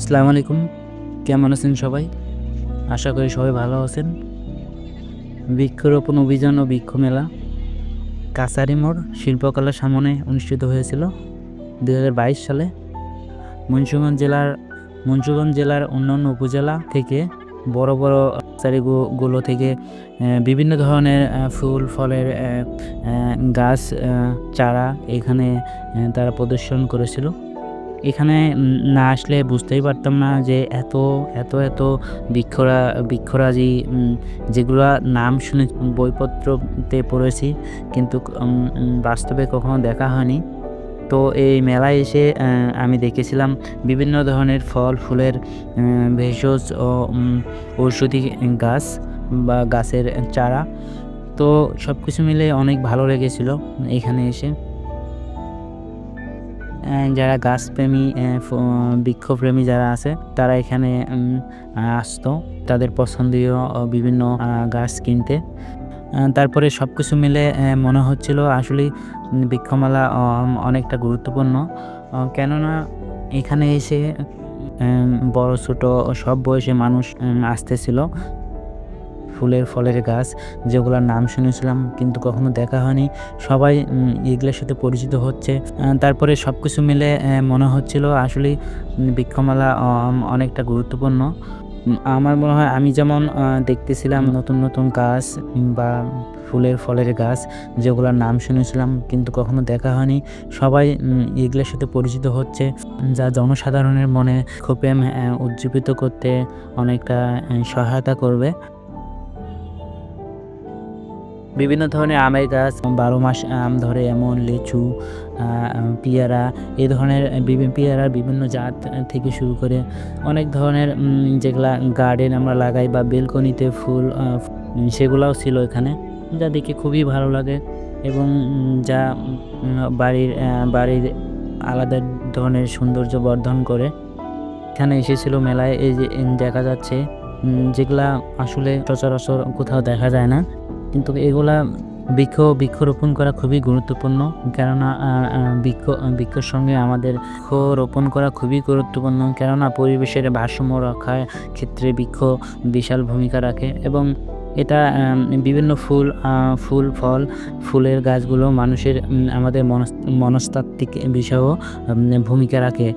আসসালামু আলাইকুম। কেমন আছেন সবাই? আশা করি সবাই ভালো আছেন। বৃক্ষরোপণ অভিযান ও বৃক্ষ মেলা কাছারি মোড় শিল্পকলার সামনে অনুষ্ঠিত হয়েছিল দু হাজার বাইশ সালে। মুন্সিগঞ্জ জেলার মুন্সিগঞ্জ জেলার অন্যান্য উপজেলা থেকে বড় বড় নার্সারিগুলো থেকে বিভিন্ন ধরনের ফুল, ফলের গাছ চারা এখানে তারা প্রদর্শন করেছিল। এখানে না আসলে বুঝতেই পারতাম না যে এত এত এত বৃক্ষরা, বৃক্ষরাজি যেগুলো নাম শুনে বইপত্রতে পড়েছি, কিন্তু বাস্তবে কখনো দেখা হয়নি। তো এই মেলায় এসে আমি দেখেছিলাম বিভিন্ন ধরনের ফল, ফুলের ভেষজ ও ঔষধি গাছ বা গাছের চারা। তো সব কিছু মিলে অনেক ভালো লেগেছিল এখানে এসে। যারা গাছপ্রেমী বৃক্ষপ্রেমী যারা আছে, তারা এখানে আসতো। তাদের পছন্দীয় বিভিন্ন গাছ কিনতে। তারপরে সব কিছু মিলে মনে হচ্ছিল আসলে বৃক্ষমেলা অনেকটা গুরুত্বপূর্ণ। কেননা এখানে এসে বড়, ছোট, সব বয়সে মানুষ আসতেছিল। ফুলের ফলের গাছ যেগুলোর নাম শুনেছিলাম কিন্তু কখনো দেখা হয়নি। সবাই এগুলোর সাথে পরিচিত হচ্ছে। তারপরে সব কিছু মিলে মনে হচ্ছিল আসলে বৃক্ষমালা অনেকটা গুরুত্বপূর্ণ। আমার মনে হয় আমি যেমন দেখতেছিলাম নতুন নতুন গাছ বা ফুলের ফলের গাছ যেগুলোর নাম শুনেছিলাম কিন্তু কখনো দেখা হয়নি। সবাই এগুলোর সাথে পরিচিত হচ্ছে, যা জনসাধারণের মনে ক্ষোভে উজ্জীবিত করতে অনেকটা সহায়তা করবে। বিভিন্ন ধরনের আমের গাছ বারো মাস আম ধরে, এমন লিচু পেয়ারা, এই ধরনের বিভিন্ন পেয়ারার বিভিন্ন জাত থেকে শুরু করে অনেক ধরনের যেগুলা গার্ডেন আমরা লাগাই বা বেলকনিতে ফুল সেগুলাও ছিল এখানে, যা দেখে খুবই ভালো লাগে এবং যা বাড়ির বাড়ির আলাদা ধরনের সৌন্দর্য বর্ধন করে। এখানে এসেছিল মেলায়, এই যে, দেখা যাচ্ছে যেগুলা আসলে সচরাচর কোথাও দেখা যায় না। কিন্তু এগুলা বৃক্ষ, বৃক্ষরোপণ করা খুবই গুরুত্বপূর্ণ। কেননা বৃক্ষ, বৃক্ষের সঙ্গে আমাদের বৃক্ষ রোপণ করা খুবই গুরুত্বপূর্ণ। কেননা, পরিবেশের ভারসাম্য রক্ষার ক্ষেত্রে বৃক্ষ বিশাল ভূমিকা রাখে এবং এটা বিভিন্ন ফুল ফুল, ফল, ফুলের গাছগুলো মানুষের আমাদের মনস- মনস্তাত্ত্বিক বিষয়েও ভূমিকা রাখে।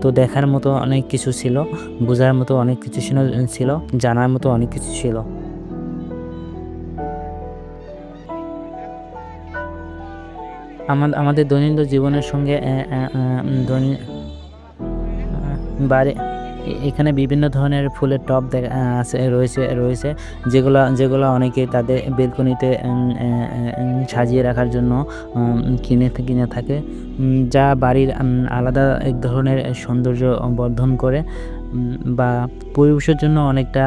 তো দেখার মতো অনেক কিছু ছিল, বোঝার মতো অনেক কিছু ছিল, জানার মতো অনেক কিছু ছিল। আমাদের আমাদের দৈনন্দিন জীবনের সঙ্গে বাড়ি এখানে বিভিন্ন ধরনের ফুলের টব দেখা আছে, রয়েছে রয়েছে, যেগুলো যেগুলো অনেকে তাদের বেলকনিতে সাজিয়ে রাখার জন্য কিনে কিনে থাকে যা বাড়ির আলাদা এক ধরনের সৌন্দর্য বর্ধন করে বা পরিবেশের জন্য অনেকটা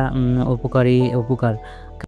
উপকারী, উপকার।